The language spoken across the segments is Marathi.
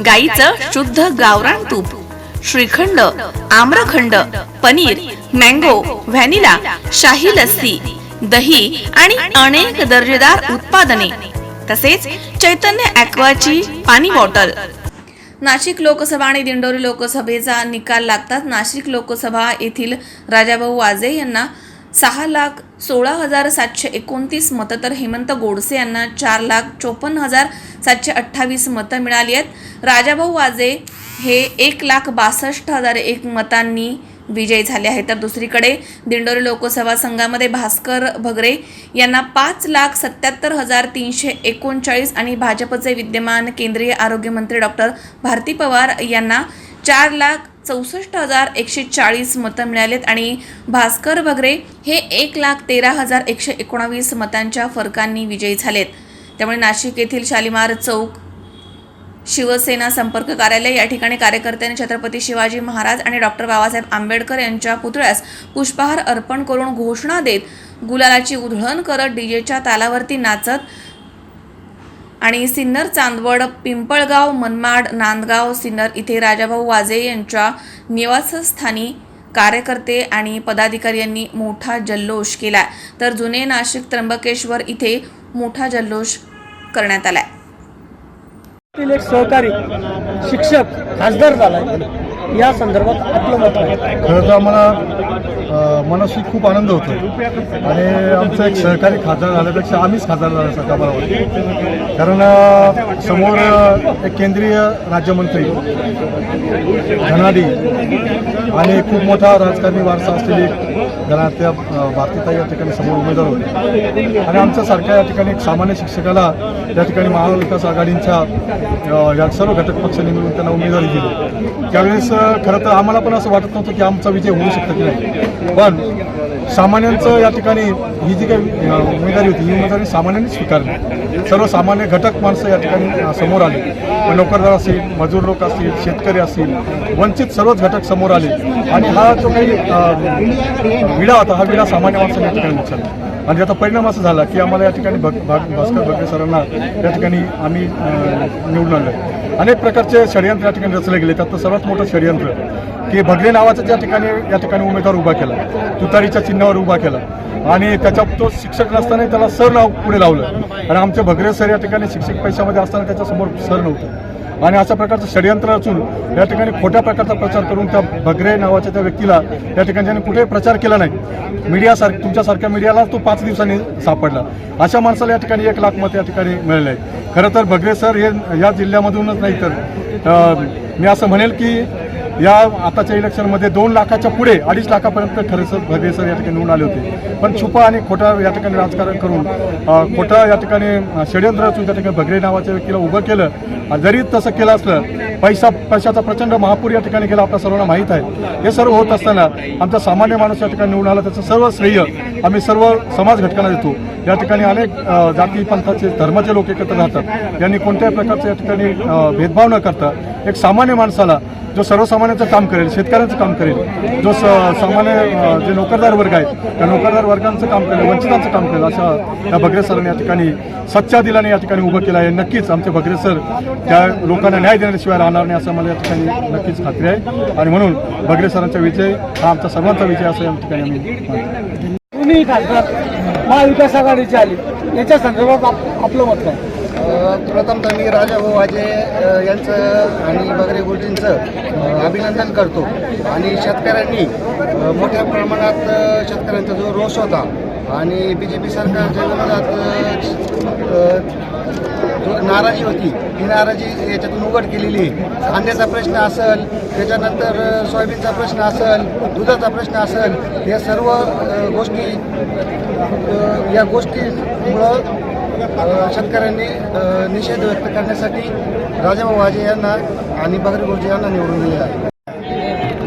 गाईचं शुद्ध गावरान तूप श्रीखंड आम्रखंड पनीर मँगो व्हॅनिला शाही लस्सी दही आणि अनेक दर्जेदार उत्पादने. तसेच चैतन्य ॲक्वाची पाणी बॉटल. नाशिक लोकसभा आणि दिंडोरी लोकसभेचा निकाल लागतात नाशिक लोकसभा येथील राजाभाऊ वाजे यांना सहा लाख सोळा हजार सातशे एकोणतीस मतं. तर हेमंत गोडसे यांना चार लाख चोपन्न हजार सातशे अठ्ठावीस मतं मिळाली आहेत. राजाभाऊ वाजे हे एक लाख बासष्ट हजार एक मतांनी विजयी झाले आहेत. तर दुसरीकडे दिंडोरी लोकसभा संघामध्ये भास्कर भगरे यांना पाच लाख सत्याहत्तर हजार तीनशे एकोणचाळीस आणि भाजपचे विद्यमान केंद्रीय आरोग्यमंत्री डॉक्टर भारती पवार यांना चार लाख चौसष्ट हजार एकशे चाळीस मतं मिळालेत आणि भास्कर बगरे हे एक लाख तेरा हजार एकशे एकोणावीस मतांच्या फरकांनी विजयी झालेत. त्यामुळे नाशिक येथील शालिमार चौक शिवसेना संपर्क कार्यालय या ठिकाणी कार्यकर्त्यांनी छत्रपती शिवाजी महाराज आणि डॉक्टर बाबासाहेब आंबेडकर यांच्या पुतळ्यास पुष्पहार अर्पण करून घोषणा देत गुलालाची उधळण करत डीजेच्या तालावरती नाचत आणि सिन्नर चांदवड पिंपळगाव मनमाड नांदगाव सिन्नर इथे राजाभाऊ वाजे यांच्या निवासस्थानी कार्यकर्ते आणि पदाधिकारी यांनी मोठा जल्लोष केला तर जुने नाशिक त्र्यंबकेश्वर इथे मोठा जल्लोष करण्यात आलाय. एक सहकारी शिक्षक खासदार झालाय. या संदर्भात आपलं मत आहे. खरं तर आम्हाला मनाशी खूप आनंद होतो आणि आमचं एक सहकारी खासदार झाल्यापेक्षा आम्हीच खासदार झाल्यासारखं आम्हाला वाटतं. कारण समोर एक केंद्रीय राज्यमंत्री धनाडी आणि खूप मोठा राजकारणी वारसा असलेली घरातल्या अ, भारतीताई या ठिकाणी समोर उमेदवार होते. आणि आमच्यासारख्या या ठिकाणी एक सामान्य शिक्षकाला या ठिकाणी महाविकास आघाडींच्या या सर्व घटक पक्षांनी मिळून त्यांना उमेदवारी दिली. त्यावेळेस खरं तर आम्हाला पण असं वाटत नव्हतं की आमचा विजय होऊ शकतो की नाही. पण सामान्यांचं या ठिकाणी ही जी काही उमेदवारी होती ही उमेदवारी सामान्यांनी स्वीकारली. सर्वसामान्य घटक माणसं या ठिकाणी समोर आली. नोकरदार असतील मजूर लोक असतील शेतकरी असतील वंचित सर्वच घटक समोर आले. आणि हा जो काही विडा होता हा विडा सामान्य माणसांनी या ठिकाणी उचलला. आणि त्याचा परिणाम असा झाला की आम्हाला या ठिकाणी भग भाग भास्कर भगरे सरांना या ठिकाणी आम्ही निवडून आणलं. अनेक प्रकारचे षडयंत्र या ठिकाणी रचले गेले. त्यातलं सर्वात मोठं षडयंत्र की भगरे नावाचा ज्या ठिकाणी या ठिकाणी उमेदवार उभा केला तुतारीच्या चिन्हावर उभा केला. आणि त्याच्या तो शिक्षक नसताना त्याला सर नाव पुढे लावलं. आणि आमचे भगरे सर या ठिकाणी शिक्षक पैशामध्ये असताना त्याच्यासमोर सर नव्हतं. आणि अशा प्रकारचं षडयंत्र असून या ठिकाणी खोट्या प्रकारचा प्रचार करून त्या भगरे नावाच्या त्या व्यक्तीला या ठिकाणी कुठेही प्रचार केला नाही मीडियासारख्या तुमच्यासारख्या मीडियाला तो पाच दिवसांनी सापडला. अशा माणसाला या ठिकाणी एक लाख मत या ठिकाणी मिळाले आहे. खरं तर भगरे सर हे या जिल्ह्यामधूनच नाही तर मी असं म्हणेल की या आताच्या इलेक्शनमध्ये दोन लाखाच्या पुढे अडीच लाखापर्यंत खरे सर सर या ठिकाणी निवडून आले होते. पण छुपा आणि खोटा या ठिकाणी राजकारण करून खोटा खोटं या ठिकाणी अ, षडयंत्र असून त्या ठिकाणी भगरे नावाच्या व्यक्तीला उभं केलं. जरी तसं केलं असलं पैसा पैशाचा प्रचंड महापूर या ठिकाणी गेला आपल्या सर्वांना माहीत आहे. हे सर्व होत असताना आमचा सामान्य माणूस या ठिकाणी निवडून आला त्याचं सर्व श्रेय आम्ही सर्व समाज घटकांना देतो. या ठिकाणी अनेक जाती पंथाचे धर्माचे लोक एकत्र राहतात. यांनी कोणत्याही प्रकारचं या ठिकाणी भेदभाव न करता एक सामान्य माणसाला जो सर्वसामान्याचं काम करेल शेतकऱ्यांचं काम करेल जो स सामान्य जे नोकरदार वर्ग आहेत त्या नोकरदार वर्गांचं काम करेल वंचितांचं काम करेल अशा या भगरे सरांनी या ठिकाणी सच्च्या दिलाने या ठिकाणी उभं केलं आहे. नक्कीच आमचे भगरे सर त्या लोकांना न्याय देण्याशिवाय राहणार नाही असं मला या ठिकाणी नक्कीच खात्री आहे. आणि म्हणून भगरे सरांचा विजय हा आमचा सर्वांचा विजय असं या ठिकाणी आम्ही महाविकास आघाडीची आली. याच्या संदर्भात आप- आपलं मत काय? प्रथमतः प्रथम मी राजाभाऊ वाजे यांचं आणि बगरे गुरुजींचं अभिनंदन करतो. आणि शेतकऱ्यांनी मोठ्या प्रमाणात शेतकऱ्यांचा जो रोष होता आणि बी जे पी सरकारच्या विरोधात नाराजी होती. ही नाराजी याच्यातून उघड केलेली आहे. कांद्याचा प्रश्न असेल त्याच्यानंतर सोयाबीनचा प्रश्न असेल दुधाचा प्रश्न असेल या सर्व गोष्टी या गोष्टीमुळं शेतकऱ्यांनी निषेध व्यक्त करण्यासाठी राजाभाऊ वाजे यांना आणि बगरी गुरुजी यांना निवडून दिले आहे.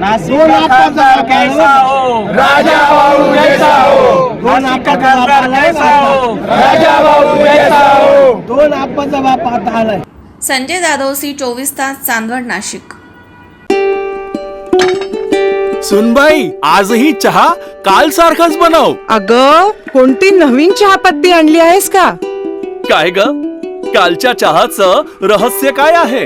दोन खासदार कैसा हो राजा बाबू जैसा हो दोन खासदार कैसा हो राजा बाबू जैसा हो दोन आप्पाचा बाप आता आलाय. संजय जाधव सी चोवीस तास चांदवड नाशिक. सुनबाई आजही चहा काल सारखाच बनव. अग कोणती नवीन चहापत्ती आणली आहेस का? काय ग? कालच्या चहाचं रहस्य काय आहे?